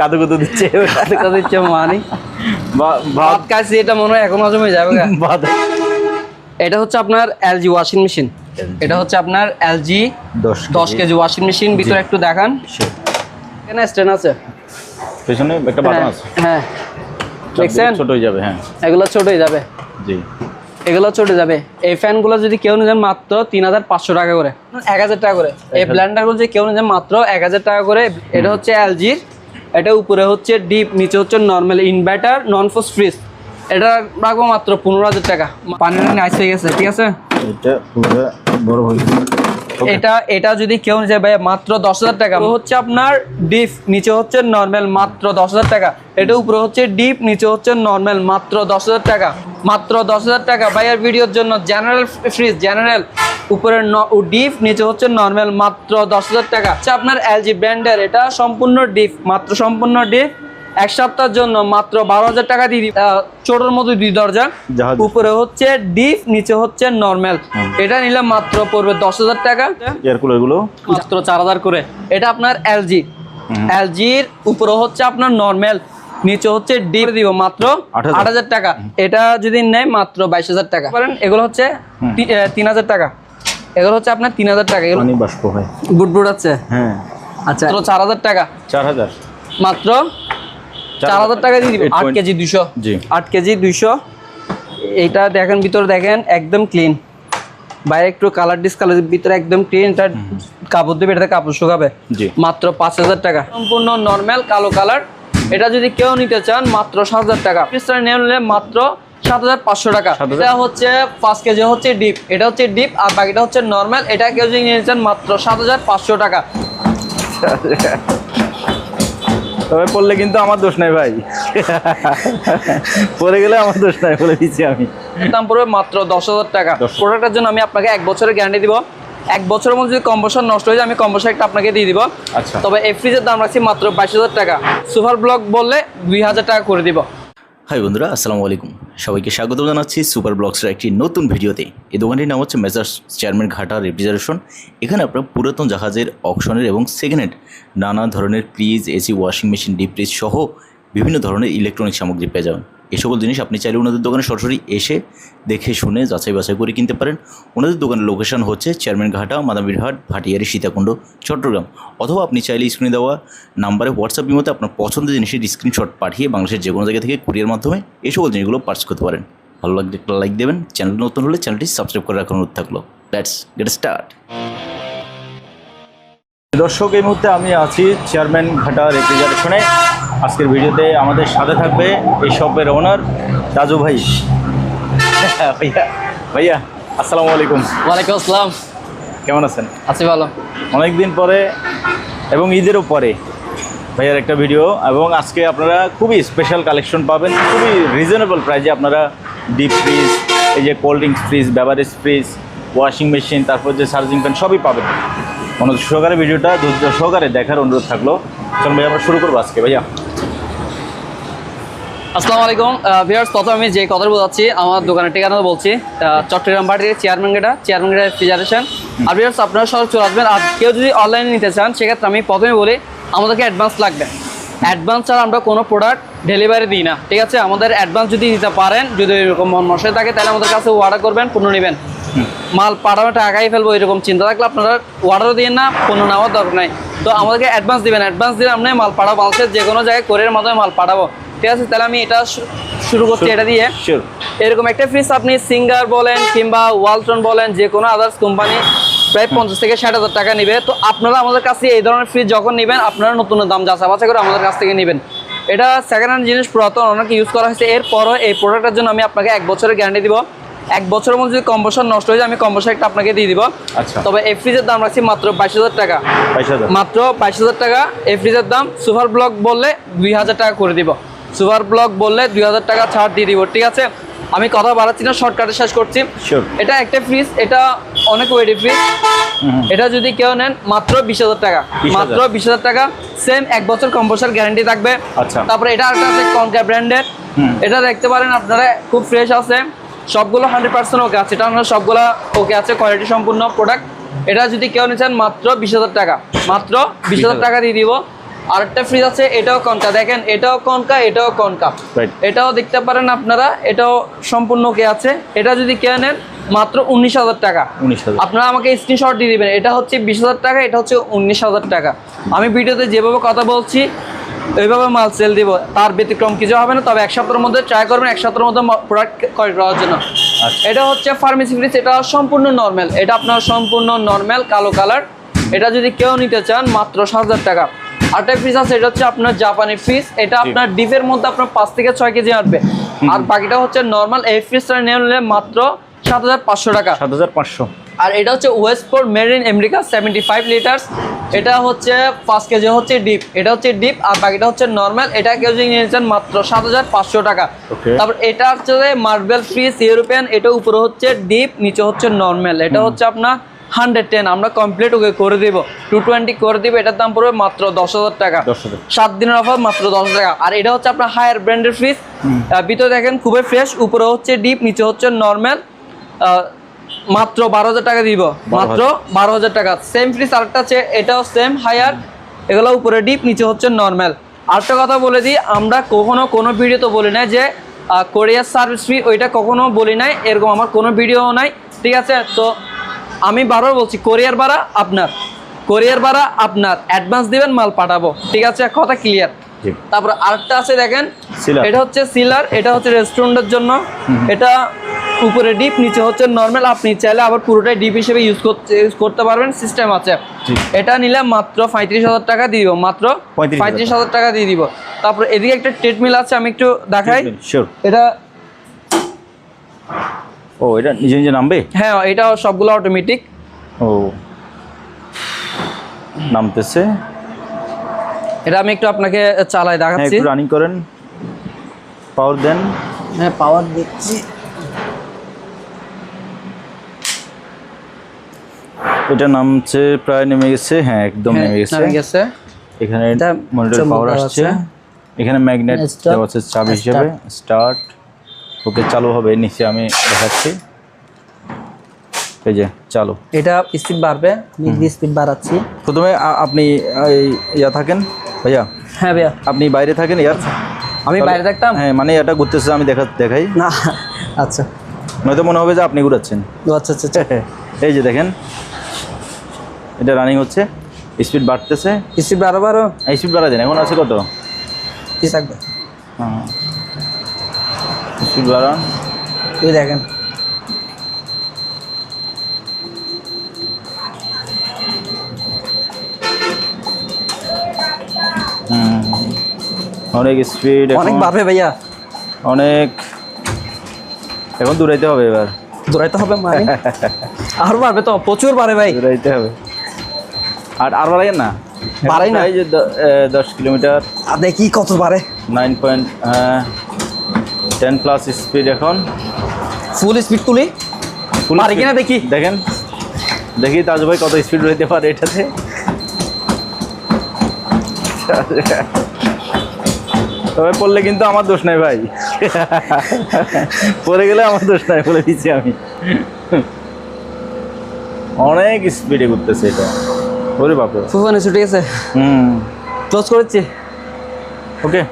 কাদু Kudu দিচ্ছে। টাকা দিচ্ছে মানি? ভাত খাইছি এটা মনে হয় এখন হজম হয়ে যাবে ভাত। এটা হচ্ছে আপনার এলজি ওয়াশিং মেশিন। এটা হচ্ছে আপনার এলজি দশ দশ কেজি ওয়াশিং মেশিন। ভিতরে একটু দেখান. এখানে স্ট্যান্ড আছে। পেছনে একটা বাটন হ্যাঁ, আছে। হ্যাঁ। দেখছেন? ছোট হয়ে যাবে হ্যাঁ। এগুলো ছোট হয়ে যাবে। জি। এগুলো ছোট যাবে। এই ফ্যানগুলো যদি কেউ নিতেন মাত্র তিন হাজার পাঁচশো টাকা করে। এক হাজার টাকা করে। এই ব্ল্যান্ডারগুলো যদি কেউ নিতেন মাত্র এক হাজার টাকা করে এটা হচ্ছে এলজির এটা উপরে হচ্ছে ডিপ নিচে হচ্ছে normal inverter non frost fridge এটা রাখব মাত্র পনেরো হাজার টাকা। পানির আইস হয়ে গেছে ঠিক আছে? এটা বড়. এটা এটা যদি কেউ নিতে ভাই মাত্র দশ হাজার টাকা। হচ্ছে আপনার ডিপ নিচে হচ্ছে নর্মাল মাত্র দশ হাজার টাকা। এটা উপরে হচ্ছে ডিপ নিচে হচ্ছে নর্মাল মাত্র দশ হাজার টাকা। মাত্র দশ হাজার টাকা। ভাইয়ার ভিডিওর জন্য জেনারেল ফ্রিজ জেনারেল উপরে ডিপ নিচে হচ্ছে নর্মাল মাত্র দশ হাজার টাকা। আচ্ছা আপনার এলজি ব্র্যান্ডের এটা সম্পূর্ণ ডিপ মাত্র সম্পূর্ণ ডিপ এক সপ্তাহের জন্য মাত্র বারো হাজার টাকা দিয়ে ছোটোর মধ্যে দুই দরজা। উপরে হচ্ছে ডিপ নিচে হচ্ছে নর্মাল এটা নিলে মাত্র পড়বে দশ হাজার টাকা। মাত্র চার হাজার করে। এটা আপনার এলজি এলজির উপরে হচ্ছে আপনার নর্মাল নিচে হচ্ছে ডিপ দিব মাত্র আট হাজার। টাকা। এটা যদি নেয় মাত্র বাইশ হাজার টাকা। এগুলো হচ্ছে তিন হাজার টাকা। এগুলো হচ্ছে আপনার তিন হাজার টাকা। পানি বাষ্প হয়। বুট বুট আছে? হ্যাঁ। আচ্ছা চার হাজার টাকা। চার হাজার। মাত্র চার হাজার টাকা দিয়ে দিব। আট কেজি দুইশো জি। আট কেজি দুইশো এইটা দেখেন ভিতরে দেখেন একদম ক্লিন বাইরে একটু কালার ডিসকালার ভিতরে একদম ক্লিন এটা কাপড় দেবে এটাতে কাপড় শুকাবে। জি। মাত্র পাঁচ হাজার টাকা। সম্পূর্ণ নর্মাল কালো কালার এটা যদি কেউ নিতে চান মাত্র সাত হাজার টাকা। নিলে মাত্র সাত হাজার পাঁচশো টাকা। 7,000 এটা হচ্ছে পাঁচ কেজি হচ্ছে ডিপ এটা হচ্ছে ডিপ আর বাকিটা হচ্ছে নর্মাল এটা কেউ যদি নিতে মাত্র সাত হাজার পাঁচশো টাকা। তবে পড়লে কিন্তু আমার দোষ নাই ভাই। পড়ে গেলে আমার দোষ নাই বলে দিচ্ছি আমি। দাম পড়বে মাত্র দশ হাজার টাকা। প্রোডাক্টের জন্য আমি আপনাকে এক বছরের গ্যারান্টি দিব। এক বছরের মধ্যে যদি কম্পোসার নষ্ট হয়ে যায় আমি কম্পোসার একটা আপনাকে দিয়ে দিব। আচ্ছা। তবে এই ফ্রিজের দাম রাখছি মাত্র বাইশ হাজার টাকা। সুপার ব্লক বললে দুই হাজার টাকা করে দিব। হাই বন্ধুরা, আসসালামু আলাইকুম। সবাইকে স্বাগত জানাচ্ছি সুপার ব্লগসের একটি নতুন ভিডিওতে। এই দোকানটির নাম হচ্ছে মেজার্স চেয়ারম্যান ঘাটা রেফ্রিজারেশন এখানে আপনার পুরাতন জাহাজের অপশনের এবং সেকেন্ড হ্যান্ড নানা ধরনের fridge AC washing machine deep fridge সহ বিভিন্ন ধরনের ইলেকট্রনিক সামগ্রী পেয়ে যাবেন। এই সকল জিনিস আপনি চাইলে ওনাদের দোকানে সরাসরি এসে দেখে শুনে যাচাই বাছাই করে কিনতে পারেন। ওনাদের দোকানের লোকেশন হচ্ছে চেয়ারম্যান ঘাটা মাদামিরহাট ভাটিয়ারি, সীতাকুণ্ড, চট্টগ্রাম। অথবা আপনি চাইলে স্ক্রিনে দেওয়া নাম্বারে হোয়াটসঅ্যাপ মধ্যে আপনার পছন্দের জিনিসের স্ক্রিনশট পাঠিয়ে বাংলাদেশের যে কোনো জায়গা থেকে কুরিয়ার মাধ্যমে এই সকল জিনিসগুলো পার্চ করতে পারেন। ভালো লাগলে একটা লাইক দেবেন। চ্যানেল নতুন হলে চ্যানেলটি সাবস্ক্রাইব করে রাখার অনুরোধ থাকল। দ্যাটস গেট স্টার্ট দর্শক এই মুহূর্তে আমি আছি চেয়ারম্যান ঘাটা রেফ্রিজারেশনে। আজকের ভিডিওতে আমাদের সাথে থাকবে এই শপের ওনার রাজু ভাই। ভাইয়া ভাইয়া আসসালামু আলাইকুম। ওয়ালাইকুম আসসালাম। কেমন আছেন? আছি ভালো। অনেক দিন পরে এবং ঈদেরও পরে ভাইয়ার একটা ভিডিও এবং আজকে আপনারা খুবই স্পেশাল কালেকশন পাবেন। খুবই রিজনেবল প্রাইজে আপনারা ডিপ ফ্রিজ এই যে cold drinks fridge beverage fridge washing machine, তারপর যে চার্জিং ফ্যান সবই পাবেন। মনোযোগ সহকারে ভিডিওটা, ধৈর্য সহকারে দেখার অনুরোধ থাকল। চলুন ভাই, আমরা শুরু করব আজকে, ভাইয়া। আসসালামু আলাইকুম। ভিউয়ার্স প্রথমে আমি যে কথা বোঝাচ্ছি, আমার দোকানের ঠিকানা বলছি। চট্টগ্রাম বাড়ির চেয়ারম্যান গেটা চেয়ারম্যান গেটা রেফ্রিজারেশন আর ভিউয়ার্স আপনারা সব চলে আসবেন। আর কেউ যদি অনলাইনে নিতে চান, সেক্ষেত্রে আমি প্রথমে বলি, আমাদেরকে অ্যাডভান্স লাগবে। অ্যাডভান্স ছাড়া আমরা কোনো প্রোডাক্ট ডেলিভারি দিই না, ঠিক আছে? আমাদের অ্যাডভান্স যদি দিতে পারেন, যদি এরকম মন মশাই থাকে, তাহলে আমাদের কাছে অর্ডার করবেন, পণ্য নেবেন। মাল পাঠানো টাকাই ফেলব এরকম চিন্তা থাকলে আপনারা অর্ডারও দিয়ে না পণ্য নেওয়ার দরকার নাই। তো আমাদেরকে অ্যাডভান্স দিবেন অ্যাডভান্স দিলে আপনি মাল পাঠাবো বাংলাদেশের যে কোনো জায়গায় কোরিয়ার মাধ্যমে মাল পাঠাবো। ঠিক আছে তাহলে আমি এটা শুরু করছি এটা দিয়ে। এরকম একটা ফ্রিজ আপনি সিঙ্গার বলেন কিংবা ওয়ালটন বলেন যে কোনো আদার্স কোম্পানি প্রায় পঞ্চাশ থেকে ষাট হাজার টাকা নেবে। তো আপনারা আমাদের কাছে এই ধরনের ফ্রিজ যখন নেবেন আপনারা নতুন দাম যাচা বাছাই করে আমাদের কাছ থেকে নেবেন। এটা সেকেন্ড হ্যান্ড জিনিস পুরাতন অনেক ইউজ করা হয়েছে। এরপরও এই প্রোডাক্টের জন্য আমি আপনাকে এক বছরের গ্যারান্টি দিব। এক বছরের মধ্যে যদি কম্পোসার নষ্ট হয়ে যায় আমি কম্পোসার একটা আপনাকে দিয়ে দিব। আচ্ছা। তবে এই ফ্রিজের দাম রাখছি মাত্র বাইশ হাজার টাকা। মাত্র বাইশ হাজার টাকা। এই ফ্রিজের দাম সুপার ব্লক বললে দুই হাজার টাকা করে দিব। সুপার ব্লক বললে দুই হাজার টাকা ছাড় দিয়ে দিব ঠিক আছে? আমি কথা বাড়াচ্ছি না শর্টকাটে শেষ করছি। এটা একটা ফ্রিজ এটা অনেক ওয়েটি ফ্রিজ এটা যদি কেউ নেন মাত্র বিশ হাজার টাকা। মাত্র বিশ হাজার টাকা। সেম এক বছর কম্পোসার গ্যারান্টি থাকবে। আচ্ছা। তারপরে এটা একটা আছে কনকা ব্র্যান্ডের এটা দেখতে পারেন আপনারা খুব ফ্রেশ আছে। সবগুলো হান্ড্রেড পার্সেন্ট ওকে আছে। এটা আপনার সবগুলো ওকে আছে কোয়ালিটি সম্পূর্ণ প্রোডাক্ট এটা যদি কেউ নিচ্ছেন মাত্র বিশ হাজার টাকা। মাত্র বিশ হাজার টাকা দিয়ে দিব। আরেকটা ফ্রিজ আছে এটাও কনকা দেখেন এটাও কনকা এটাও কনকা এটাও দেখতে পারেন আপনারা এটাও সম্পূর্ণ কে আছে। এটা যদি কে নেন মাত্র উনিশ হাজার টাকা। আপনারা আমাকে স্ক্রিনশট দিয়ে দিবেন। এটা হচ্ছে বিশ হাজার টাকা এটা হচ্ছে উনিশ হাজার টাকা। আমি ভিডিওতে যেভাবে কথা বলছি ওইভাবে মাল সেল দিব। তার ব্যতিক্রম কিছু হবে না তবে এক সপ্তাহের মধ্যে ট্রাই করবেন এক সপ্তাহের মধ্যে প্রোডাক্ট ক্রয় করার জন্য। আচ্ছা। এটা হচ্ছে ফার্মেসি ফ্রিজ এটা সম্পূর্ণ নর্মাল এটা আপনার সম্পূর্ণ নর্মাল কালো কালার এটা যদি কেউ নিতে চান মাত্র সাত হাজার টাকা। আরেকটা ফ্রিজ আছে এটা হচ্ছে আপনার জাপানি ফ্রিজ এটা আপনার ডিপের মধ্যে আপনার পাঁচ থেকে ছয় কেজি আসবে আর বাকিটা হচ্ছে নর্মাল এই ফ্রিজটা নিলে মাত্র সাত হাজার পাঁচশো টাকা। সাত হাজার পাঁচশো। আর এটা হচ্ছে Westpoint made in America seventy five litres এটা হচ্ছে পাঁচ কেজি হচ্ছে ডিপ এটা হচ্ছে ডিপ আর বাকিটা হচ্ছে নর্মাল এটা কেজি নিয়েছেন মাত্র সাত হাজার পাঁচশো টাকা। তারপর এটা হচ্ছে মার্বেল ফ্রিজ ইউরোপিয়ান এটা উপরে হচ্ছে ডিপ নিচে হচ্ছে নর্মাল এটা হচ্ছে আপনার হান্ড্রেড টেন আমরা কমপ্লিট ওকে করে দিব। টু টোয়েন্টি করে দিব। এটার দাম পড়বে মাত্র দশ হাজার টাকা। সাত দিনের অফার মাত্র দশ টাকা। আর এটা হচ্ছে আপনার হায়ার ব্র্যান্ডের ফ্রিজ ভিতরে দেখেন খুবই ফ্রেশ উপরে হচ্ছে ডিপ নিচে হচ্ছে নর্মাল মাত্র বারো হাজার টাকা দিব। মাত্র বারো হাজার টাকা। সেম ফ্রিজ আরেকটা আছে এটাও সেম হায়ার এগুলো উপরে ডিপ নিচে হচ্ছে নর্মাল আরেকটা কথা বলে দিই আমরা কখনো কোনো ভিডিও তো বলি না যে কোরিয়ার সার্ভিস ফ্রি ওইটা কখনো বলি নাই এরকম আমার কোনো ভিডিও নাই ঠিক আছে? তো আমি বারবার বলছি কোরিয়ার ভাড়া আপনার। কোরিয়ার ভাড়া আপনার। অ্যাডভান্স দিবেন মাল পাঠাবো। ঠিক আছে? কথা ক্লিয়ার তারপর আরেকটা আছে দেখেন। এটা হচ্ছে সিলার এটা হচ্ছে রেস্টুরেন্টের জন্য। এটা উপরে ডিপ নিচে হচ্ছে নর্মাল আপনি চাইলে আবার পুরোটাই ডিপ হিসেবে ইউজ করতে ইউজ করতে পারবেন সিস্টেম আছে। এটা নিলে মাত্র পঁয়ত্রিশ হাজার টাকা দিয়ে দিব মাত্র পঁয়ত্রিশ হাজার টাকা। দিয়ে দিব। তারপর এদিকে একটা ট্রেডমিল আছে আমি একটু দেখাই। এটা ও এটা নিজে নিজে নামবে? হ্যাঁ এটা সবগুলো অটোমেটিক ও। নামতেছে। এটা আমি একটু আপনাকে চালাই হ্যাঁ দেখাচ্ছি। একটু রানিং করেন। পাওয়ার দেন। হ্যাঁ পাওয়ার দিচ্ছি। এটা নামছে প্রায় নেমে গেছে হ্যাঁ একদম হ্যাঁ, নেমে গেছে। নামে গেছে। এখানে এটা মনিটর পাওয়ার আসছে। এখানে ম্যাগনেট দেওয়া আছে চাবি হিসেবে স্টার্ট ওকে চালু হবে নিচে আমি দেখাচ্ছি। এই যে চালু। এটা স্পিড বাড়বে আমি স্পিড বাড়াচ্ছি। প্রথমে আপনি এই ইয়া থাকেন ভাইয়া? হ্যাঁ ভাইয়া। আপনি বাইরে থাকেন ইয়ার? আমি বাইরে থাকতাম? হ্যাঁ মানে এটা ঘুরতেছে আমি দেখা দেখাই। না আচ্ছা। নয়তো মনে হবে যে আপনি ঘুরাচ্ছেন। আচ্ছা আচ্ছা আচ্ছা। এই যে দেখেন এটা রানিং হচ্ছে। স্পিড বাড়তেছে। স্পিড বারো বারো। স্পিড বাড়া দেন এখন আছে কত? কি থাকবে? হ্যাঁ। স্পিড বাড়ান। তুই দেখেন। অনেক স্পিড অনেক বাড়বে ভাইয়া। অনেক। এখন দূরাইতে হবে এবার। দৌড়াইতে হবে মানে? আরও বাড়বে তো প্রচুর বাড়ে ভাই। দূরাইতে হবে। আর আর বাড়াইয়েন না? বাড়াই না। এই যে দশ কিলোমিটার। আর দেখি কত বাড়ে nine point ten plus speed এখন। ফুল স্পিড তুলি? পারি। কিনা দেখি? দেখেন। দেখি তাজ ভাই কত স্পিড রইতে পারে এটাতে। তবে পড়লে কিন্তু আমার দোষ নাই ভাই। পড়ে গেলে আমার দোষ নাই বলে দিচ্ছি আমি। অনেক স্পিডে ঘুরতেছে এটা। ওরে বাপরে। ফুফানে ছুটে গেছে। হুম। ক্লোজ করেছি। ওকে।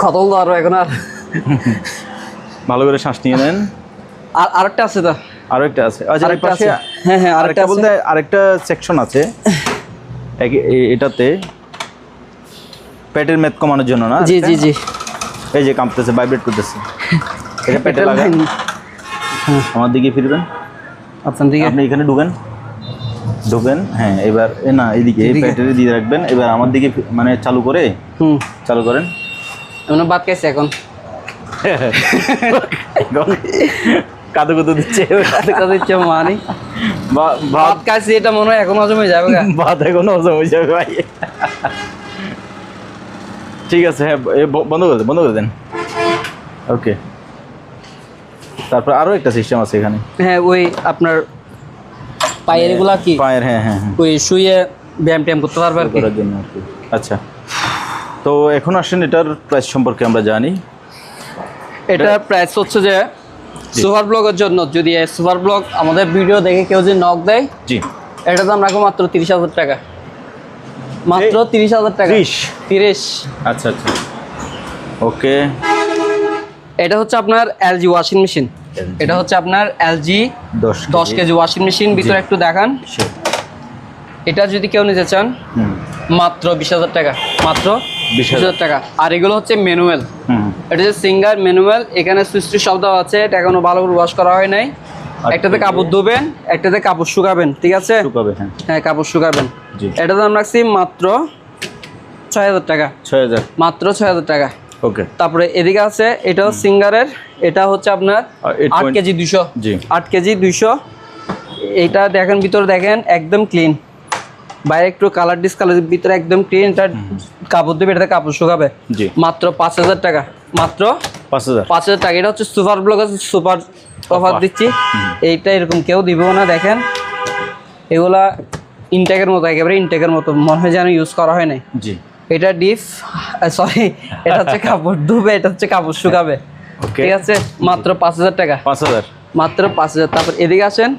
কত বলতো আরও এখন আর। ভালো করে শ্বাস নিয়ে নেন। আর আরেকটা আছে তো। আরও একটা আছে। আচ্ছা আরেকটা পাশে। হ্যাঁ, হ্যাঁ, আরেকটা আরেকটা বলতে আরেকটা সেকশন আছে। এটাতে পেটের মেদ কমানোর জন্য না জি জি জি। এই যে কাঁপতেছে ভাইব্রেট করতেছে। এটা পেটে লাগান লাইন। আমার দিকে ফিরবেন। আপনার দিকে? আপনি এখানে ঢুকেন। ঢুকেন হ্যাঁ এবার না এইদিকে এই এদিকে? পেটের দিয়ে রাখবেন। এবার আমার দিকে মানে চালু করে? হুম। চালু করেন। এমন বাদ খাইছে এখন। কাদু কুদু দিচ্ছে। কথা দিচ্ছে মানে। ভাত খাইছি এটা মনে হয় এখন হজম হয়ে যাবে। ভাত এখন হজম হয়ে যাবে ভাই। ঠিক আছে হ্যাঁ বন্ধ করে দেন বন্ধ করে দেন। ওকে। তারপর আরও একটা সিস্টেম আছে এখানে। হ্যাঁ ওই আপনার পায়ের এগুলা কি? পায়ের হ্যাঁ হ্যাঁ হ্যাঁ। ওই শুয়ে ব্যায়াম ট্যায়াম করতে পারবে আর কি? করার জন্য আর কি। আচ্ছা। তো এখন আসেন এটার প্রাইস সম্পর্কে আমরা জানি। এটার প্রাইস হচ্ছে যে সুপার ব্লগের জন্য। যদি সুপার ব্লগ আমাদের ভিডিও দেখে কেউ যদি নক দেয় জি। এটা দাম রাখব মাত্র তিরিশ হাজার টাকা। মাত্র তিরিশ হাজার টাকা। 30? তিরিশ। আচ্ছা আচ্ছা। ওকে। এটা হচ্ছে আপনার এলজি ওয়াশিং মেশিন এটা হচ্ছে আপনার এলজি দশ দশ কেজি ওয়াশিং মেশিন ভিতরে একটু দেখান। এটা যদি কেউ নিতে চান মাত্র বিশ হাজার টাকা। মাত্র বিশ হাজার। টাকা। আর এগুলো হচ্ছে ম্যানুয়াল এটা হচ্ছে সিঙ্গার ম্যানুয়াল এখানে সুইচটি শব্দ আছে। এটা এখনও ভালো করে ওয়াশ করা হয় নাই। একটাতে কাপড় ধোবেন একটাতে কাপড় শুকাবেন ঠিক আছে? হ্যাঁ। হ্যাঁ কাপড় শুকাবেন। জি। এটা দাম রাখছি মাত্র ছয় হাজার টাকা। ছয় হাজার। মাত্র ছয় হাজার টাকা। ওকে তারপরে এদিকে আছে এটাও সিঙ্গারের এটা হচ্ছে আপনার আট কেজি দুইশো। জি। আট কেজি দুইশো। এটা দেখেন ভিতরে দেখেন একদম ক্লিন বাইরে একটু কালার ডিসকালার ভিতরে একদম ক্লিন এটা কাপড় দেবে এটাতে কাপড় শুকাবে। জি। মাত্র পাঁচ হাজার টাকা। মাত্র পাঁচ হাজার। পাঁচ হাজার টাকা। এটা হচ্ছে সুপার ব্লক আছে সুপার অফার দিচ্ছি। এইটা এরকম কেউ দিবেও না দেখেন। এগুলা ইনটেকের মতো একেবারে ইনটেকের মতো। মনে হয় যেন ইউজ করা হয় নাই। জি। এটা ডিপ সরি এটা হচ্ছে কাপড় ধুবে এটা হচ্ছে কাপড় শুকাবে। ঠিক আছে? মাত্র পাঁচ হাজার টাকা। পাঁচ হাজার। মাত্র পাঁচ হাজার। তারপর এদিকে আসেন।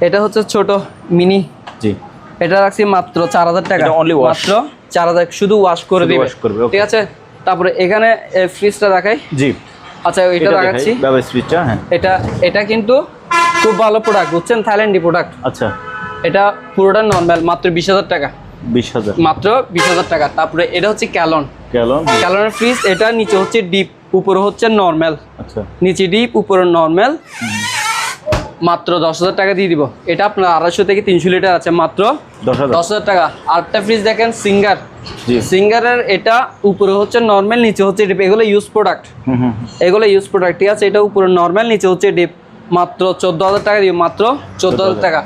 এটা হচ্ছে ছোট মিনি। জি। এটা রাখছি মাত্র চার হাজার টাকা। মাত্র চার হাজার শুধু ওয়াশ করে দিবে। ঠিক আছে? তারপরে এখানে ফ্রিজটা দেখাই। জি। আচ্ছা এটা দেখাচ্ছি। হ্যাঁ। এটা এটা কিন্তু খুব ভালো প্রোডাক্ট বুঝছেন? থাইল্যান্ডি প্রোডাক্ট আচ্ছা। এটা পুরোটা নর্মাল মাত্র বিশ হাজার টাকা। বিশ হাজার। মাত্র বিশ হাজার টাকা। তারপরে এটা হচ্ছে ক্যালন। গেল ক্যালনের ফ্রিজ এটা নিচে হচ্ছে ডিপ উপরে হচ্ছে নর্মাল আচ্ছা। নিচে ডিপ উপরে নর্মাল মাত্র দশ হাজার টাকা দিয়ে দিব। এটা আপনার আড়াইশো থেকে তিনশো লিটার আছে মাত্র দশ হাজার। টাকা। আরেকটা ফ্রিজ দেখেন সিঙ্গার। সিঙ্গারের এটা উপরে হচ্ছে নর্মাল নিচে হচ্ছে ডিপ। এগুলো ইউজ প্রোডাক্ট। এগুলো ইউজ প্রোডাক্ট ঠিক আছে? এটা উপরে নর্মাল নিচে হচ্ছে ডিপ। মাত্র চোদ্দ হাজার টাকা দিব মাত্র চোদ্দ হাজার টাকা।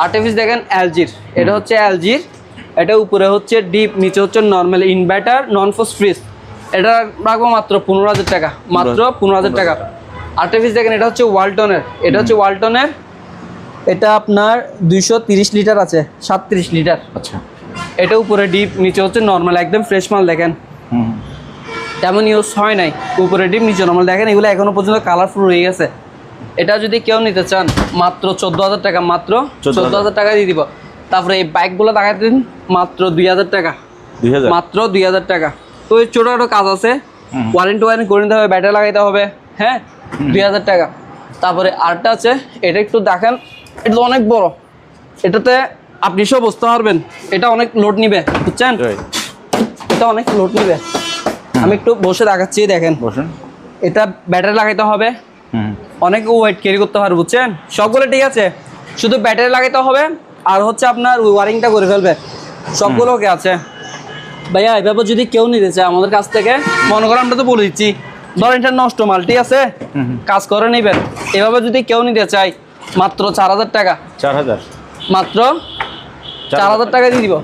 আরেকটা ফ্রিজ দেখেন এলজির এটা হচ্ছে এলজির এটা উপরে হচ্ছে ডিপ নিচে হচ্ছে normal inverter non frost fridge এটা রাখব মাত্র পনেরো হাজার টাকা। মাত্র পনেরো হাজার টাকা। আরেকটা ফ্রিজ দেখেন এটা হচ্ছে ওয়ালটনের এটা হচ্ছে ওয়ালটনের এটা আপনার দুইশো তিরিশ লিটার আছে সাতত্রিশ লিটার আচ্ছা। এটা উপরে ডিপ নিচে হচ্ছে নর্মাল একদম ফ্রেশ মাল দেখেন। তেমন ইউজ হয় নাই। উপরে ডিপ নিচে নর্মাল দেখেন এগুলো এখনও পর্যন্ত কালারফুল রয়ে গেছে। এটা যদি কেউ নিতে চান মাত্র চোদ্দ হাজার টাকা মাত্র 14,000 চোদ্দ হাজার টাকা দিয়ে দিব। তারপরে এই বাইকগুলো দেখাতে দিন মাত্র দুই হাজার টাকা। মাত্র দুই হাজার টাকা। তো এই ছোটোখাটো কাজ আছে। ওয়ারেন্টি ওয়ারেন্টি করে নিতে হবে ব্যাটারি লাগাইতে হবে হ্যাঁ? দুই হাজার টাকা। তারপরে আরটা আছে এটা একটু দেখেন এটা তো অনেক বড়। এটাতে আপনি সব বুঝতে পারবেন এটা অনেক লোড নিবে বুঝছেন. এটা অনেক লোড নিবে। আমি একটু বসে দেখাচ্ছি দেখেন। এটা ব্যাটারি লাগাইতে হবে। অনেক ওয়েট ক্যারি করতে পারবে বুঝছেন? সবগুলো ঠিক আছে। শুধু ব্যাটারি লাগাইতে হবে আর হচ্ছে আপনার ওয়ারিংটা করে ফেলবে। সবগুলো ওকে আছে। ভাইয়া এভাবে যদি কেউ নিতে চায় আমাদের কাছ থেকে মনে করেন আমরা তো বলে দিচ্ছি ধরেন এটা নষ্ট মাল ঠিক আছে? কাজ করে নেবেন। এভাবে যদি কেউ নিতে চায় মাত্র চার হাজার টাকা। চার হাজার? মাত্র চার হাজার টাকা দিয়ে দিব।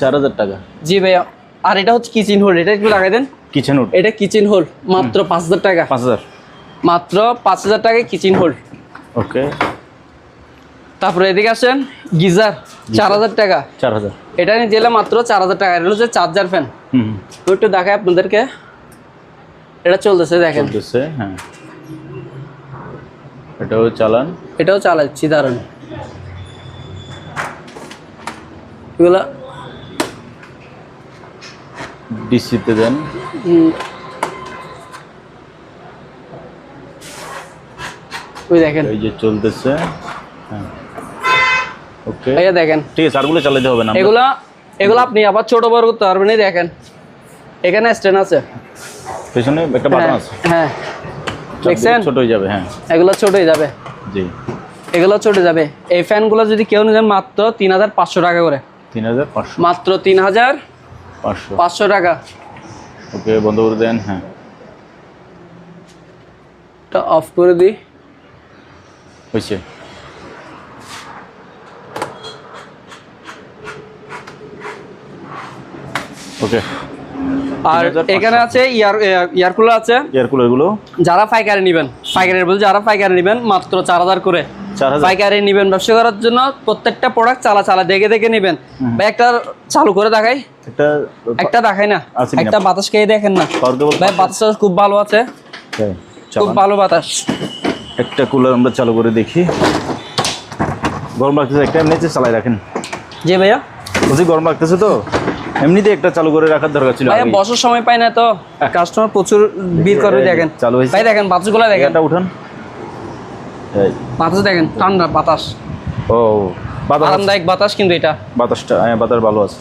চার হাজার টাকা। জি ভাইয়া আর এটা হচ্ছে কিচেন হোল এটা একটু লাগাই দেন। কিচেন উড এটা কিচেন হোল মাত্র পাঁচ হাজার টাকা। পাঁচ হাজার। মাত্র পাঁচ হাজার টাকায় কিচেন হোল ওকে তারপরে এদিকে আসেন গিজার চার হাজার টাকা। চার হাজার। এটা নিয়ে দিলে মাত্র চার হাজার টাকা। এটা হচ্ছে চার্জার ফ্যান হুম। একটু দেখায় আপনাদেরকে। এটা চলতেছে দেখেন। চলতেছে হ্যাঁ। এটাও চালান। এটাও চালাচ্ছি দারুণ এগুলা ডিসিতে দেন। ওই দেখেন। ওই যে চলতেছে হ্যাঁ। ওকে ভাইয়া দেখেন। ঠিক আছে আরগুলো চালাতে হবে না এগুলা এগুলো আপনি আবার ছোট বড় করতে পারবেন এই দেখেন। এখানে স্ট্যান্ড আছে। পেছনে একটা বাটন হ্যাঁ আছে। হ্যাঁ। দেখছেন? ছোট হয়ে যাবে হ্যাঁ। এগুলো ছোট হয়ে যাবে। জি। এগুলো ছোট যাবে। এই ফ্যানগুলো যদি কেউ নিতে মাত্র তিন হাজার পাঁচশো টাকা করে। তিন হাজার পাঁচশো। মাত্র তিন হাজার পাঁচশো। পাঁচশো। টাকা। ওকে বন্ধ করে দেন হ্যাঁ। অফ করে দিই। হয়েছে। ওকে। আর এখানে আছে ইয়ার ইয়ার কুলার আছে। এয়ার কুলারগুলো যারা পাইকারি নেবেন পাইকারি বলতে যারা পাইকারি নেবেন মাত্র চার হাজার করে। পাইকারি নেবেন ব্যবসা করার জন্য প্রত্যেকটা প্রোডাক্ট চালা চালা দেখে দেখে নেবেন। ভাই একটা চালু করে দেখাই। একটা একটা দেখাই না। একটা বাতাস খেয়ে দেখেন না। ভাই বাতাসটা খুব ভালো আছে। হ্যাঁ, খুব ভালো বাতাস। একটা কুলার আমরা চালু করে দেখি। গরম লাগতেছে একটা এমনিতে চালাই রাখেন। জি ভাইয়া। বলছি গরম লাগতেছে তো? এমনিতে একটা চালু করে রাখার দরকার ছিল আগেই। বসার সময় পাই না তো। কাস্টমার প্রচুর ভিড় করে দেখেন। চালু হয়েছে। ভাই দেখেন বাতাসগুলো দেখেন। এটা উঠান। এই, বাতাস দেখেন ঠান্ডা বাতাস। ও বাতাস আরামদায়ক বাতাস কিন্তু এটা। বাতাসটা হ্যাঁ বাতাস ভালো আছে।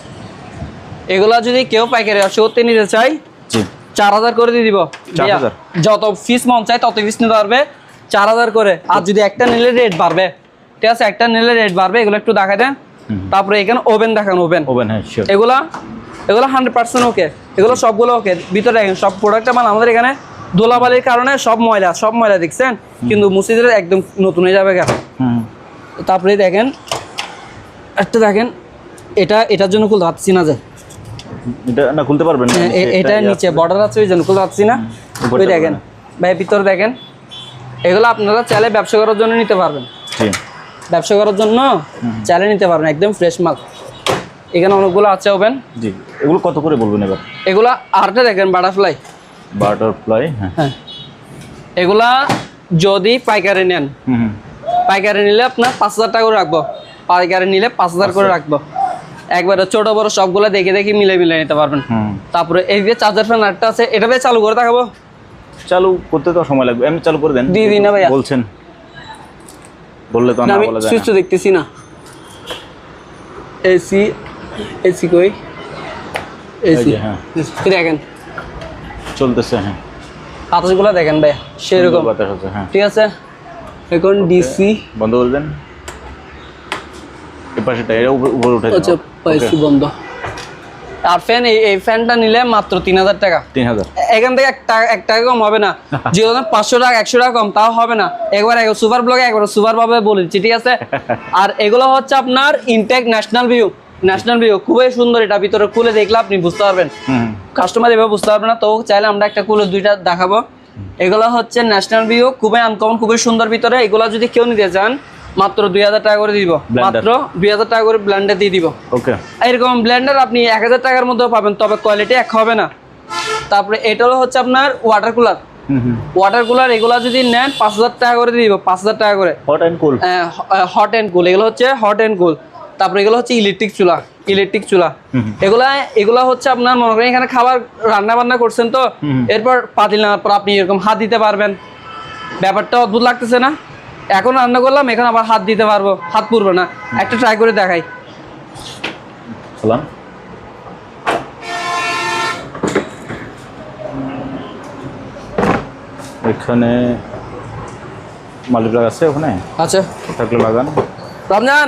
এগুলা যদি কেউ পাইকারি করতে নিতে চাই জি। চার হাজার করে দিয়ে দিব। 4000 যত ফিস মন চাই তত ফিস নিতে পারবে। চার হাজার করে। আর যদি একটা নিলে রেট বাড়বে। ঠিক আছে একটা নিলে রেট বাড়বে এগুলো একটু দেখা দেন। তারপরে এখানে ওভেন দেখান ওভেন। ওভেন হ্যাঁ এগুলা এগুলো হান্ড্রেড পার্সেন্ট ওকে এগুলো সবগুলো ওকে ভিতরে দেখেন সব প্রোডাক্টটা মানে আমাদের এখানে দোলাবালির কারণে সব ময়লা সব ময়লা দেখছেন? কিন্তু মুসিদের একদম নতুন হয়ে যাবে কেন তারপরে দেখেন একটা দেখেন এটা এটার জন্য খুলতে পারছি না যে। এটা না খুলতে পারবেন না হ্যাঁ, এটা নিচে বর্ডার আছে ওই জন্য খুলতে পারছি না। ওই দেখেন ভাই ভিতরে দেখেন এগুলো আপনারা চাইলে ব্যবসা করার জন্য নিতে পারবেন। ব্যবসা করার জন্য চাইলে নিতে পারবেন একদম ফ্রেশ মাল। এখানে অনেকগুলো আছে ওভেন জি এগুলো কত করে বলবেন এবার? এগুলা আরটা দেখেন বাটারফ্লাই বাটারফ্লাই হ্যাঁ। হ্যাঁ। এগুলা যদি পাইকারি নেন পাইকারি নিলে আপনার পাঁচ হাজার টাকা করে রাখব। পাইকারি নিলে পাঁচ হাজার করে রাখব। একবারে ছোট বড় সবগুলো দেখে দেখে মিলে মিলে নিতে পারবেন। তারপরে এই যে চার্জার ফ্যান আরেকটা আছে এটা চালু করে দেখাবো। চালু করতে তো সময় লাগবে। এমনি চালু করে দেন। দিয়ে দিই না ভাইয়া। বলছেন। বললে তো না, বলা যায় সুইচ তো দেখতেছি না। এসি এসি কই? এসি। হ্যাঁ। দেখেন। চলতেছে হ্যাঁ। বাতাসগুলো দেখেন ভাই সেরকম। বাতাস আছে হ্যাঁ। ঠিক আছে? এখন ডিসি। বন্ধ করে দেন। এই পাশেটা এটা উপরে উপরে উঠে আচ্ছা পাইছি বন্ধ। আর ফ্যান এই ফ্যানটা নিলে মাত্র তিন হাজার টাকা। তিন হাজার। এখান থেকে এক টাকা কম হবে না। যেহেতু পাঁচশো টাকা একশো টাকা কম তাও হবে না। একবার সুপার ব্লগে একবার সুপার ভাবে বলে দিচ্ছি ঠিক আছে? আর এগুলো হচ্ছে আপনার intake national view national view খুবই সুন্দর এটা। ভিতরে খুলে দেখলে আপনি বুঝতে পারবেন। কাস্টমার এভাবে বুঝতে পারবে না তো চাইলে আমরা একটা খুলে দুইটা দেখাবো। এগুলো হচ্ছে ন্যাশনাল ভিউ খুবই আনকমন খুবই সুন্দর ভিতরে। এগুলো যদি কেউ নিতে চান মাত্র দুই হাজার টাকা করে দিব। মাত্র দুই হাজার টাকা করে ব্ল্যান্ডে দিয়ে দিব। ওকে। এরকম ব্লেন্ডার আপনি এক হাজার টাকার মধ্যেও পাবেন তবে কোয়ালিটি এক হবে না। তারপরে এটাও হচ্ছে আপনার ওয়াটার কুলার ওয়াটার কুলার এগুলো যদি নেন পাঁচ হাজার টাকা করে দিব পাঁচ হাজার টাকা করে। Hot and cool hot and cool এগুলো হচ্ছে হট অ্যান্ড কুল তারপরে এগুলো হচ্ছে ইলেকট্রিক চুলা ইলেকট্রিক চুলা। এগুলা এগুলা হচ্ছে আপনার মনে করেন এখানে খাবার রান্না বান্না করছেন তো এরপর পাতিল নেওয়ার পর আপনি এরকম হাত দিতে পারবেন। ব্যাপারটা অদ্ভুত লাগতেছে না? এখন রান্না করলাম এখন আবার হাত দিতে পারব। হাত পুরবে না। একটা ট্রাই করে দেখাই। এখানে মালিপ্লাগ আছে ওখানে? আচ্ছা থাকলে লাগান। রমজান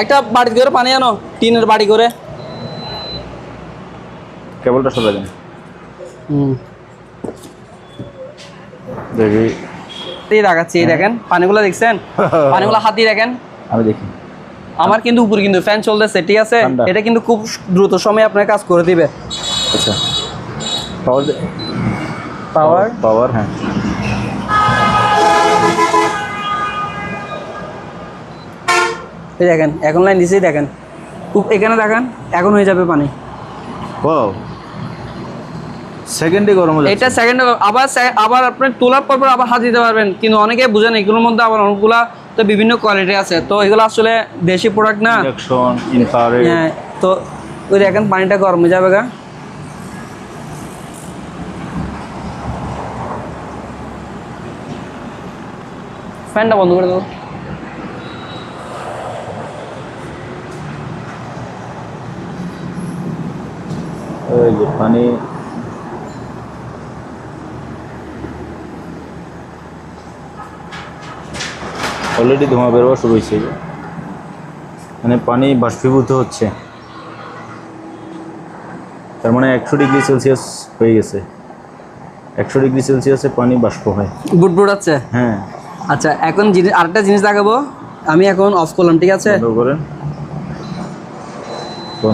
একটা বাড়ি করে পানি আনো টিনের বাড়ি করে কেবলটা সরাই দেন। দেখি। এই দেখাচ্ছি এই দেখেন পানিগুলো দেখছেন? পানিগুলো হাত দিয়ে দেখেন। আমি দেখি। আমার কিন্তু উপর কিন্তু ফ্যান চলতেছে ঠিক আছে? এটা কিন্তু খুব দ্রুত সময় আপনার কাজ করে দিবে। আচ্ছা। পাওয়ার পাওয়ার পাওয়ার হ্যাঁ। এই দেখেন এখন লাইন দিছেই দেখেন। খুব এখানে দেখেন এখন হয়ে যাবে পানি। ও সেকেন্ডে গরম হয়ে এটা সেকেন্ড আবার আবার আপনি তোলার পর পর আবার হাত দিতে পারবেন কিন্তু অনেকে বুঝেন এগুলোর মধ্যে আবার অনেকগুলা তো বিভিন্ন কোয়ালিটি আছে। তো এগুলো আসলে দেশি প্রোডাক্ট না। হ্যাঁ তো ওই দেখেন পানিটা গরম হয়ে যাবে গা। ফ্যানটা বন্ধ করে দেবো পানি অলরেডি ধোঁয়া বেরোয়া শুরু হয়েছে। মানে পানি বাষ্পীভূত হচ্ছে। তার মানে একশো ডিগ্রি সেলসিয়াস হয়ে গেছে। একশো ডিগ্রি সেলসিয়াসে পানি বাষ্প হয়। বুট বুট আছে হ্যাঁ। আচ্ছা এখন জিনিস আরেকটা জিনিস দেখাবো। আমি এখন অফ করলাম ঠিক আছে? করেন।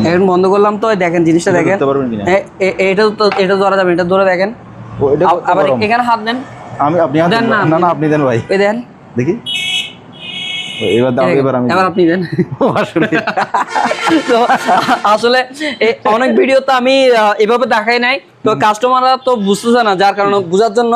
এখন বন্ধ করলাম তো দেখেন জিনিসটা দেখেন। এটা তো এটা ধরা যাবে এটা ধরে দেখেন। আবার এখানে হাত দেন। আমি আপনি দেন না, না আপনি দেন ভাই। দেন। দেখি। এবার দাও এবার আমি এবার আপনি দেন। তো আসলে অনেক ভিডিও তো আমি এভাবে দেখাই নাই। তো কাস্টমাররা তো বুঝতেছে না যার কারণে বোঝার জন্য।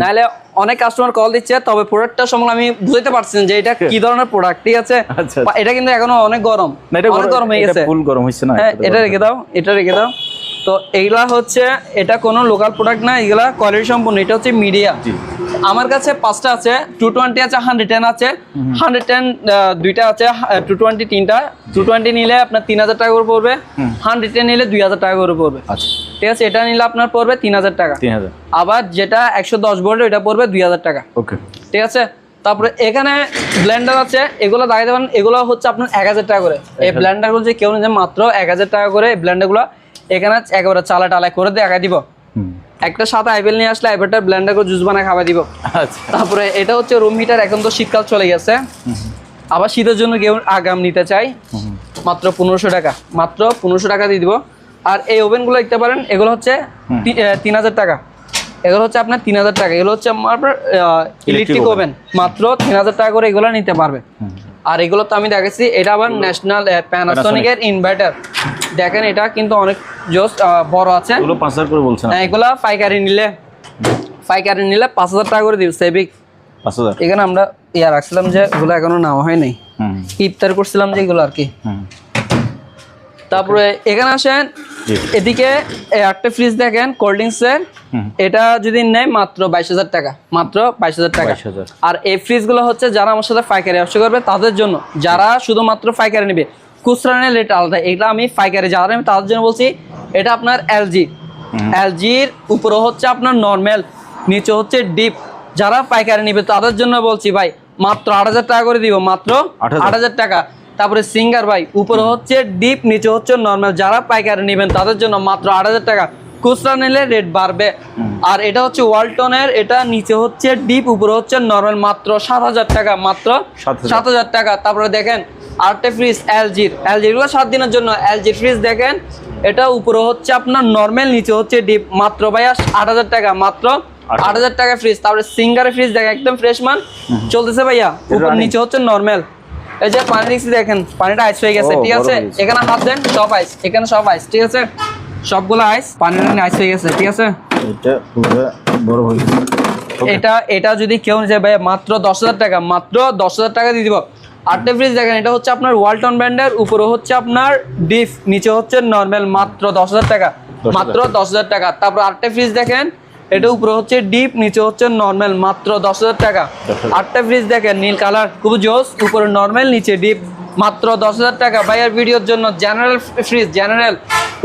নাহলে অনেক কাস্টমার কল দিচ্ছে তবে প্রোডাক্টটা সম্বন্ধে আমি বুঝতে পারছি যে এটা কি? ধরনের প্রোডাক্ট ঠিক আছে? আচ্ছা। বা এটা কিন্তু এখনও অনেক গরম। এটা অনেক গরম হয়ে গেছে। ফুল গরম হয়েছে না হ্যাঁ এটা রেখে দাও এটা রেখে দাও। তো এইগুলা হচ্ছে এটা কোনো লোকাল প্রোডাক্ট না এগুলা কোয়ালিটি সম্পূর্ণ এটা হচ্ছে মিডিয়া আমার কাছে পাঁচটা আছে টু টোয়েন্টি আছে হান্ড্রেড টেন আছে হান্ড্রেড টেন দুইটা আছে টু টোয়েন্টি তিনটা। টু টোয়েন্টি নিলে আপনার তিন হাজার টাকা করে পড়বে হান্ড্রেড টেন নিলে দুই হাজার টাকা করে পড়বে। আচ্ছা। ঠিক আছে এটা নিলে আপনার পড়বে তিন হাজার টাকা। তিন হাজার। আবার যেটা একশো দশ ভোল্ট ওইটা পড়বে দুই হাজার টাকা। ওকে। ঠিক আছে? তারপরে এখানে ব্লেন্ডার আছে এগুলো দেখাতে পারেন এগুলো হচ্ছে আপনার এক হাজার টাকা করে। এই ব্লেন্ডারগুলো যে কেউ মাত্র এক হাজার টাকা করে এই ব্লেন্ডারগুলো এখানে একেবারে চালা টালা করে দেখা দিব। একটা সাথে আইপেল নিয়ে আসলে আইপেলটা ব্লেন্ডার করে জুস বানায় খাওয়া দিব। আচ্ছা। তারপরে এটা হচ্ছে রুম হিটার এখন তো শীতকাল চলে গেছে। আবার শীতের জন্য কেউ আগাম নিতে চাই মাত্র পনেরোশো টাকা। মাত্র পনেরোশো টাকা দিয়ে দিব। আর এই ওভেনগুলো দেখতে পারেন এগুলো হচ্ছে তিন হাজার টাকা। এগুলো হচ্ছে আপনার তিন হাজার টাকা। এগুলো হচ্ছে আপনার ইলেকট্রিক ওভেন মাত্র তিন হাজার টাকা করে এগুলো নিতে পারবে। আর এগুলো তো আমি দেখেছি এটা আবার ন্যাশনাল প্যানাসোনিকের ইনভার্টার দেখেন এটা কিন্তু অনেক জোস বড় আছে। এগুলো পাঁচ হাজার করে বলছেন হ্যাঁ এগুলা পাইকারি নিলে পাইকারি নিলে পাঁচ হাজার টাকা করে দিব সেভিক পাঁচ হাজার? এখানে আমরা ইয়া রাখছিলাম যে এগুলো এখনও নেওয়া হয়নি। নাই হুম ইফতার করছিলাম যে এগুলো আর কি। হুম। তারপরে এখানে আসেন এদিকে একটা ফ্রিজ দেখেন কোল্ড ড্রিঙ্কসের। এটা যদি নেয় মাত্র বাইশ হাজার টাকা মাত্র বাইশ হাজার টাকা। 22,000 আর এই ফ্রিজগুলো হচ্ছে যারা আমার সাথে পাইকারি ব্যবসা করবে তাদের জন্য যারা শুধুমাত্র পাইকারি নেবে। খুচরা নিলে রেট আলাদা এটা আমি পাইকারি যারা নেবে তাদের জন্য বলছি এটা আপনার এলজি এলজির উপরে হচ্ছে আপনার নর্মাল নিচে হচ্ছে ডিপ যারা পাইকারি নেবে তাদের জন্য বলছি ভাই মাত্র আট হাজার টাকা করে দিব মাত্র 8,000 আট হাজার টাকা। তারপরে সিঙ্গার ভাই উপরে হচ্ছে ডিপ নিচে হচ্ছে নর্মাল যারা পাইকারি নেবেন তাদের জন্য মাত্র আট হাজার টাকা। খুচরা নিলে রেট বাড়বে। আর এটা হচ্ছে ওয়ালটনের এটা নিচে হচ্ছে ডিপ উপরে হচ্ছে নর্মাল মাত্র সাত হাজার টাকা মাত্র সাত হাজার। টাকা। তারপরে দেখেন আরটে ফ্রিজ এলজির এলজিরগুলো সাত দিনের জন্য। এলজি ফ্রিজ দেখেন এটা উপরে হচ্ছে আপনার নর্মাল নিচে হচ্ছে ডিপ মাত্র ভাইয়া আট হাজার টাকা মাত্র আট হাজার। টাকা ফ্রিজ তারপরে সিঙ্গারের ফ্রিজ দেখেন একদম ফ্রেশ মান চলতেছে ভাইয়া উপর নিচে হচ্ছে নর্মাল এই যে পানি দেখছি দেখেন পানিটা আইস হয়ে গেছে ঠিক আছে? এখানে হাত দেন সব আইস এখানে সব আইস ঠিক আছে? সবগুলো আইস পানিটা আইস হয়ে গেছে ঠিক আছে? এটা বড় হয়ে এটা এটা যদি কেউ নিতে ভাই মাত্র দশ হাজার টাকা মাত্র দশ হাজার টাকা দিয়ে দিব। আটটা ফ্রিজ দেখেন এটা হচ্ছে আপনার ওয়ালটন ব্র্যান্ডের উপরে হচ্ছে আপনার ডিপ নিচে হচ্ছে নর্মাল মাত্র দশ হাজার টাকা। মাত্র দশ হাজার টাকা। তারপর আটটা ফ্রিজ দেখেন এটা উপরে হচ্ছে ডিপ নিচে হচ্ছে নর্মাল মাত্র দশ হাজার টাকা। আটটা ফ্রিজ দেখেন নীল কালার খুব জোস উপরে নর্মাল নিচে ডিপ মাত্র দশ হাজার টাকা। বাইয়ার ভিডিওর জন্য জেনারেল ফ্রিজ জেনারেল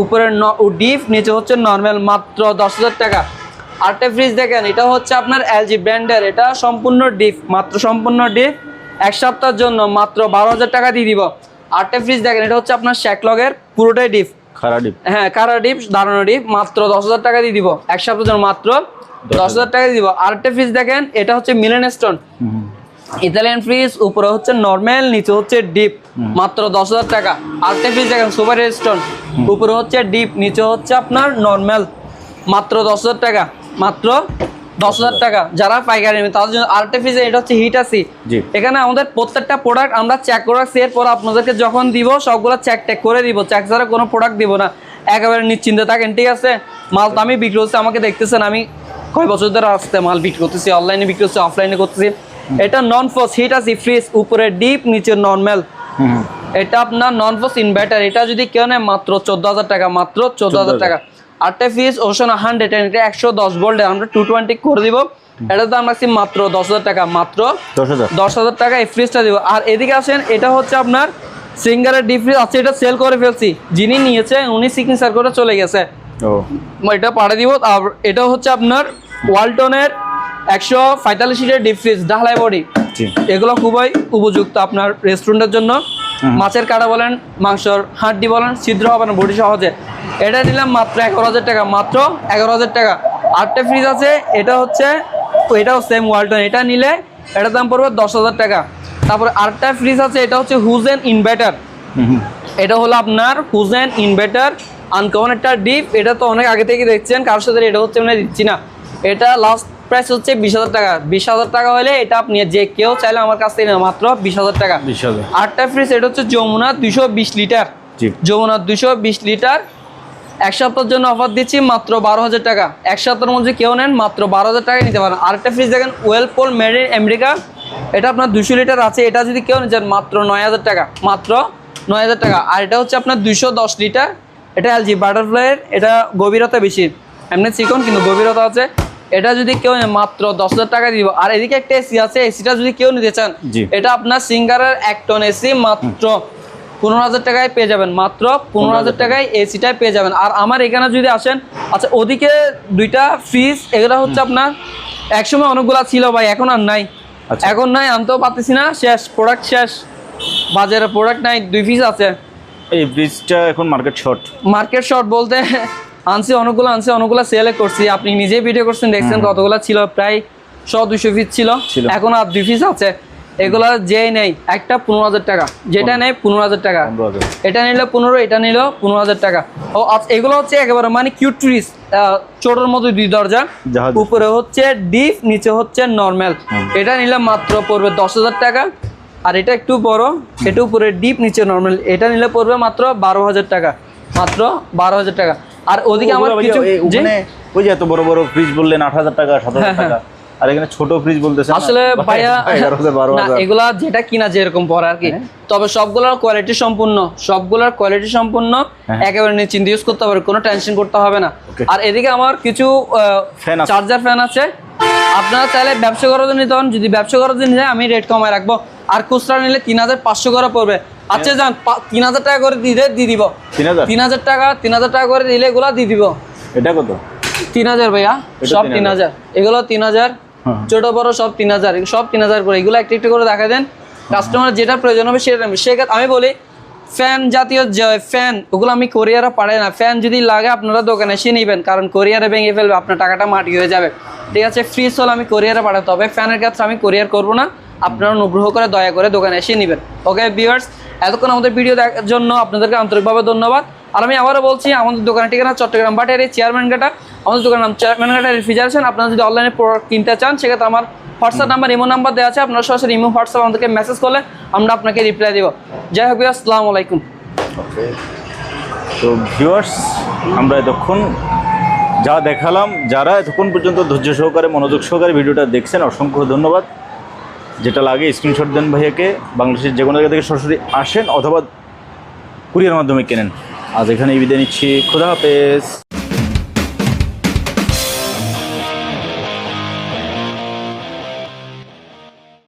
উপরে ডিপ নিচে হচ্ছে নর্মাল মাত্র দশ হাজার টাকা। আরেকটা ফ্রিজ দেখেন এটা হচ্ছে আপনার এলজি ব্র্যান্ডের এটা সম্পূর্ণ ডিপ মাত্র সম্পূর্ণ ডিপ এক সপ্তাহের জন্য মাত্র বারো হাজার টাকা দিয়ে দিব। আরেকটা ফ্রিজ দেখেন এটা হচ্ছে আপনার শ্যাকলগের পুরোটাই ডিপ হ্যাঁ কারা ডিপ দাঁড়ানো ডিপ মাত্র দশ হাজার টাকা দিয়ে দিব। এক সপ্তাহের জন্য মাত্র দশ হাজার টাকা দিয়ে দিব। আরেকটা ফ্রিজ দেখেন এটা হচ্ছে মিলেন স্টোন ইতালিয়ান ফ্রিজ উপরে হচ্ছে নর্মাল নিচে হচ্ছে ডিপ মাত্র দশ হাজার টাকা। আরেকটা ফ্রিজ দেখেন সুপার স্টোন উপরে হচ্ছে ডিপ নিচে হচ্ছে আপনার নর্মাল মাত্র দশ হাজার টাকা। মাত্র দশ হাজার টাকা যারা পাইকারি তাদের জন্য আরেকটা এটা হচ্ছে হিট আসি এখানে আমাদের প্রত্যেকটা প্রোডাক্ট আমরা চেক করে রাখছি এরপর আপনাদেরকে যখন দিব সবগুলো চেক টেক করে দিব। চেক ছাড়া কোনো প্রোডাক্ট দিব না। একেবারে নিশ্চিন্তে থাকেন ঠিক আছে? মাল তো আমি বিক্রি হচ্ছে আমাকে দেখতেছেন আমি কয় বছর ধরে আসতে মাল বিক্রি করতেছি অনলাইনে বিক্রি হচ্ছে অফলাইনে করতেছি। এটা নন ফোস হিট আছে ফ্রিজ উপরে ডিপ নিচে নর্মাল এটা আপনার নন ফোস ইনভার্টার এটা যদি কেউ নেয় মাত্র চোদ্দ হাজার টাকা মাত্র চোদ্দ হাজার। টাকা। আটটা ফ্রিজ ওশন হান্ড্রেড এন্ড এটা একশো দশ ভোল্টে আমরা টু টোয়েন্টি করে দিব। এটার দাম রাখছি মাত্র দশ হাজার টাকা মাত্র দশ হাজার। টাকা এই ফ্রিজটা দিব। আর এদিকে আসেন এটা হচ্ছে আপনার সিঙ্গারের ডিপ ফ্রিজ আছে এটা সেল করে ফেলছি। যিনি নিয়েছে উনি সিগনেচার করে চলে গেছে। এটা পাঠিয়ে দিব। আর এটা হচ্ছে আপনার ওয়ালটনের একশো পঁয়তাল্লিশ লিটার ডিপ ফ্রিজ ঢালাই বডি। এগুলো খুবই উপযুক্ত আপনার রেস্টুরেন্টের জন্য। মাছের কাটা বলেন মাংসর হাড্ডি বলেন ছিদ্র হবে না বডি সহজে। এটা নিলাম মাত্র এগারো হাজার টাকা মাত্র এগারো হাজার টাকা। আটটা ফ্রিজ আছে এটা হচ্ছে এটাও সেম ওয়ালটন এটা নিলে এটার দাম পড়বে দশ হাজার টাকা। তারপর আরেকটা ফ্রিজ আছে এটা হচ্ছে হুজেন ইনভার্টার এটা হলো আপনার হুজেন ইনভার্টার আনকমন একটা ডিপ এটা তো অনেক আগে থেকে দেখছেন কারোর সাথে এটা হচ্ছে মানে দিচ্ছি না। এটা লাস্ট প্রাইস হচ্ছে বিশ হাজার টাকা। বিশ হাজার টাকা হলে এটা আপনি যে কেউ চাইলে আমার কাছ থেকে মাত্র বিশ হাজার টাকা। বিশ হাজার। আটটা ফ্রিজ এটা হচ্ছে যমুনা দুশো বিশ লিটার যমুনা দুশো বিশ লিটার এক সপ্তাহের জন্য অফার দিচ্ছি মাত্র বারো হাজার টাকা। এক সপ্তাহের মধ্যে কেউ নেন মাত্র বারো হাজার টাকায় নিতে পারেন। আরেকটা ফ্রিজ দেখেন ওয়েলপোল মেড ইন আমেরিকা এটা আপনার দুশো লিটার আছে এটা যদি কেউ নিচ্ছেন মাত্র নয় হাজার টাকা। মাত্র নয় হাজার টাকা। আর এটা হচ্ছে আপনার দুশো দশ লিটার এটা এলজি বাটারফ্লাইয়ের এটা গভীরতা বেশি। এমনি চিকন কিন্তু গভীরতা আছে। এটা যদি কেউ মাত্র দশ হাজার টাকা দিব। আর এদিকে একটা এসি আছে এসিটা যদি কেউ নিতে চান। এটা আপনার সিঙ্গারের এক টন এসি মাত্র পনেরো হাজার টাকায় পেয়ে যাবেন। মাত্র পনেরো হাজার টাকায় এসিটাই পেয়ে যাবেন। আর আমার এখানে যদি আসেন আচ্ছা ওদিকে দুইটা ফ্রিজ এগুলো হচ্ছে আপনার একসময় অনেকগুলা ছিল ভাই এখন আর নাই। আচ্ছা। এখন নাই আনতেও পারতেছি না শেষ প্রোডাক্ট শেষ। বাজারে প্রোডাক্ট নাই দুই পিস আছে। এই ব্রিজটা এখন মার্কেট শর্ট মার্কেট শর্ট বলতে আনছি অনেকগুলো আনছি অনেকগুলো সেলে করছি। আপনি নিজেই ভিডিও করছেন দেখছেন কতগুলো ছিল প্রায় শো দুশো পিস ছিল। এখন আর দুই পিস আছে। এগুলো যেই নেই একটা পনেরো হাজার টাকা। যেটা নেই পনেরো হাজার টাকা। এটা নিলে পনেরো এটা নিল পনেরো হাজার টাকা। ও আচ্ছা, এগুলো হচ্ছে একেবারে মানে কিউট ট্রিস ছোটোর মধ্যে দুই দরজা। উপরে হচ্ছে ডিপ নিচে হচ্ছে নর্মাল এটা নিলে মাত্র পড়বে দশ হাজার টাকা। আর এটা একটু বড় এটা উপরে ডিপ নিচে নর্মাল এটা নিলে পড়বে মাত্র বারো হাজার টাকা। মাত্র বারো হাজার টাকা। আর ওদিকে আমার কিছু? ওখানে ওই যে এত বড় বড় ফ্রিজ বললেন আট হাজার টাকা সাত হাজার টাকা। আর এখানে ছোট ফ্রিজ বলতেছেন আসলে ভাইয়া না হ্যাঁ। এগুলা যেটা কিনা যেরকম পড়ে আর কি। তবে সবগুলোর কোয়ালিটি সম্পূর্ণ সবগুলোর কোয়ালিটি সম্পূর্ণ হ্যাঁ। একেবারে নিশ্চিন্ত ইউজ করতে পারবে কোনো টেনশন করতে হবে না। আর এদিকে আমার কিছু। চার্জার ফ্যান আছে। আপনারা চাইলে ব্যবসা করার জন্য নিতে যদি ব্যবসা করার জন্য যায় আমি রেট কমায় রাখব। আর খুচরা নিলে তিন হাজার পাঁচশো করে পড়বে। আচ্ছা যান তিন হাজার টাকা করে দিতে দিয়ে দিব। তিন হাজার? টাকা তিন হাজার টাকা করে দিলে এগুলা দিয়ে দিব। এটা কত? তিন হাজার ভাইয়া সব তিন হাজার। এগুলো তিন হাজার হ্যাঁ। ছোট বড় সব তিন হাজার সব তিন হাজার করে। এগুলো একটু একটু করে দেখা দেন। কাস্টমার যেটা প্রয়োজন হবে সেটা নেবে সেক্ষেত্রে আমি বলি ফ্যান জাতীয় ফ্যান ওগুলো আমি কোরিয়ারে পাঠাই না। ফ্যান যদি লাগে আপনারা দোকানে এসে নেবেন কারণ কোরিয়ারে ভেঙে ফেলবে আপনার টাকাটা মাটি হয়ে যাবে। ঠিক আছে ফ্রিজ হলে আমি কোরিয়ারে পাঠাতে হবে। ফ্যানের ক্ষেত্রে আমি কোরিয়ার করব না। আপনারা অনুগ্রহ করে দয়া করে দোকানে এসে নেবেন। ওকে ভিউয়ার্স এতক্ষণ আমাদের ভিডিও দেখার জন্য আপনাদেরকে আন্তরিকভাবে ধন্যবাদ। আর আমি আবারও বলছি, আমাদের দোকানের ঠিকানা চট্টগ্রাম বাটের এই চেয়ারম্যান ঘাটা আমাদের দোকানের নাম চেয়ারম্যান ঘাটা রেফ্রিজারেশন আপনারা যদি অনলাইনে প্রোডাক্ট কিনতে চান, সেক্ষেত্রে আমার হোয়াটসঅ্যাপ নাম্বার ইমো নাম্বার দেওয়া আছে। আপনারা সরাসরি ইমো হোয়াটসঅ্যাপ আমাদেরকে মেসেজ করলে আমরা আপনাকে রিপ্লাই দেবো। যাই হোক আসসালামু আলাইকুম। তো ভিউয়ার্স আমরা এতক্ষণ যা দেখালাম, যারা এতক্ষণ পর্যন্ত ধৈর্য সহকারে, মনোযোগ সহকারে ভিডিওটা দেখছেন, অসংখ্য ধন্যবাদ। যেটা লাগে স্ক্রিনশট দেন ভাইয়াকে, বাংলাদেশের যে কোনো জায়গা থেকে সরাসরি আসেন অথবা কুরিয়ার মাধ্যমে কেনেন। আজ এখানে বিদায় নিচ্ছি। খোদা হাফেজ।